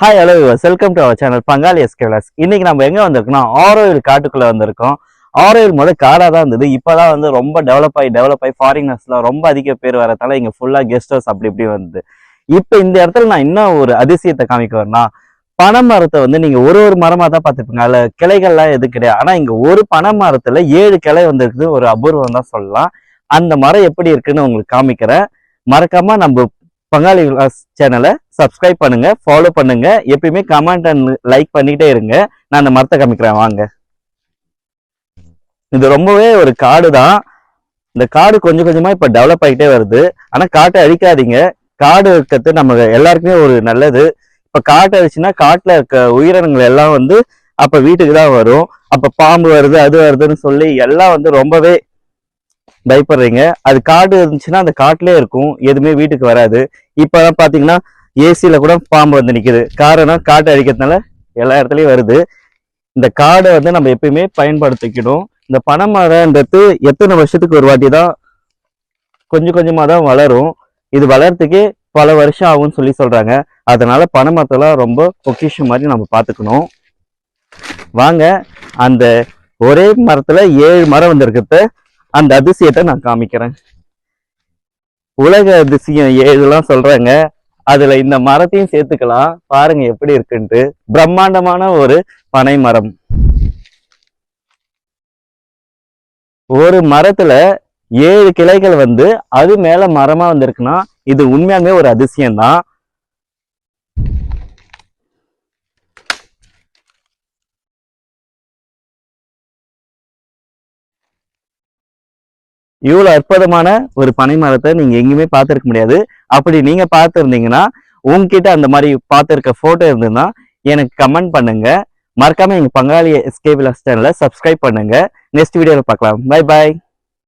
Hi hello welcome to our channel பங்காளி எஸ்கேவலஸ் இன்னைக்கு நம்ம எங்க வந்திருக்கோம்னா ஆரோவில் காட்டுக்குள்ள வந்திருக்கோம். ஆரோவில் முதல் காடா தான் இருந்தது. இப்பதான் வந்து ரொம்ப டெவலப் ஆகி டெவலப் ஆகி ஃபாரினர்ஸ்லாம் ரொம்ப அதிக பேர் வரதால இங்க ஃபுல்லா கெஸ்ட் ஹவுஸ் அப்படி இப்படி வந்தது. இப்போ இந்த இடத்துல நான் இன்னும் ஒரு அதிசயத்தை காமிக்க வரேன்னா பனை மரத்தை வந்து நீங்க ஒரு ஒரு மரமா தான் பார்த்துருப்பீங்க. அதுல கிளைகள்லாம் எது கிடையாது. ஆனா இங்க ஒரு பனை மரத்துல ஏழு கிளை வந்திருக்குது. ஒரு அபூர்வம் தான் சொல்லலாம். அந்த மரம் எப்படி இருக்குன்னு உங்களுக்கு காமிக்கிறேன். மறக்காம நம்ம பங்காளி சேனலை சப்ஸ்கிரைப் பண்ணுங்க ஃபாலோ பண்ணுங்க. எப்பயுமே கமெண்ட் அண்ட் லைக் பண்ணிட்டே இருங்க. நான் அந்த மரத்தை காமிக்கிறேன் வாங்க. இது ரொம்பவே ஒரு காடு தான். இந்த காடு கொஞ்சம் கொஞ்சமா இப்ப டெவலப் ஆகிட்டே வருது. ஆனா காட்டை அழிக்காதீங்க. காடு இருக்கிறது நம்ம எல்லாருக்குமே ஒரு நல்லது. இப்ப காட்டை அழிச்சுன்னா காட்டுல இருக்க உயிரினங்கள் எல்லாம் வந்து அப்ப வீட்டுக்கு தான் வரும். அப்ப பாம்பு வருது அது வருதுன்னு சொல்லி எல்லாம் வந்து ரொம்பவே பயப்படுறீங்க. அது காடு இருந்துச்சுன்னா அந்த காட்டிலே இருக்கும். எதுவுமே வீட்டுக்கு வராது. இப்பதான் பாத்தீங்கன்னா ஏசியில் கூட பாம்பு வந்து நிற்குது காரணம் காட்டை அழிக்கிறதுனால எல்லா இடத்துலையும் வருது. இந்த காடை வந்து நம்ம எப்பயுமே பயன்படுத்திக்கணும் இந்த பனை மரம்ன்றது எத்தனை வருஷத்துக்கு ஒரு வாட்டி தான் கொஞ்சம் கொஞ்சமாக தான் வளரும். இது வளர்றதுக்கே பல வருஷம் ஆகும்னு சொல்லி சொல்கிறாங்க அதனால பனை மரத்தெல்லாம் ரொம்ப பொக்கிஷம் மாதிரி நம்ம பார்த்துக்கணும். வாங்க அந்த ஒரே மரத்தில் ஏழு மரம் வந்திருக்கிறத அந்த அதிசயத்தை நான் காமிக்கிறேன். உலக அதிசயம் ஏழுலாம் சொல்கிறாங்க அதுல இந்த மரத்தையும் சேர்த்துக்கலாம். பாருங்க எப்படி இருக்குன்ட்டு. பிரம்மாண்டமான ஒரு பனை மரம் ஒரு மரத்துல ஏழு கிளைகள் வந்து அது மேல மரமா வந்திருக்குன்னா இது உண்மையாலுமே ஒரு அதிசயம்தான். தான் இவ்வளவு அற்புதமான ஒரு பனை மரத்தை நீங்க எங்கேயுமே பார்த்திருக்க முடியாது. அப்படி நீங்க பார்த்துருந்தீங்கன்னா உங்ககிட்ட அந்த மாதிரி பார்த்துருக்க போட்டோ இருந்ததுன்னா எனக்கு கமெண்ட் பண்ணுங்க. மறக்காம எங்க பங்காளி எஸ்கே விலாஸ் சேனலை சப்ஸ்கிரைப் பண்ணுங்க நெக்ஸ்ட் வீடியோல பார்க்கலாம். Bye bye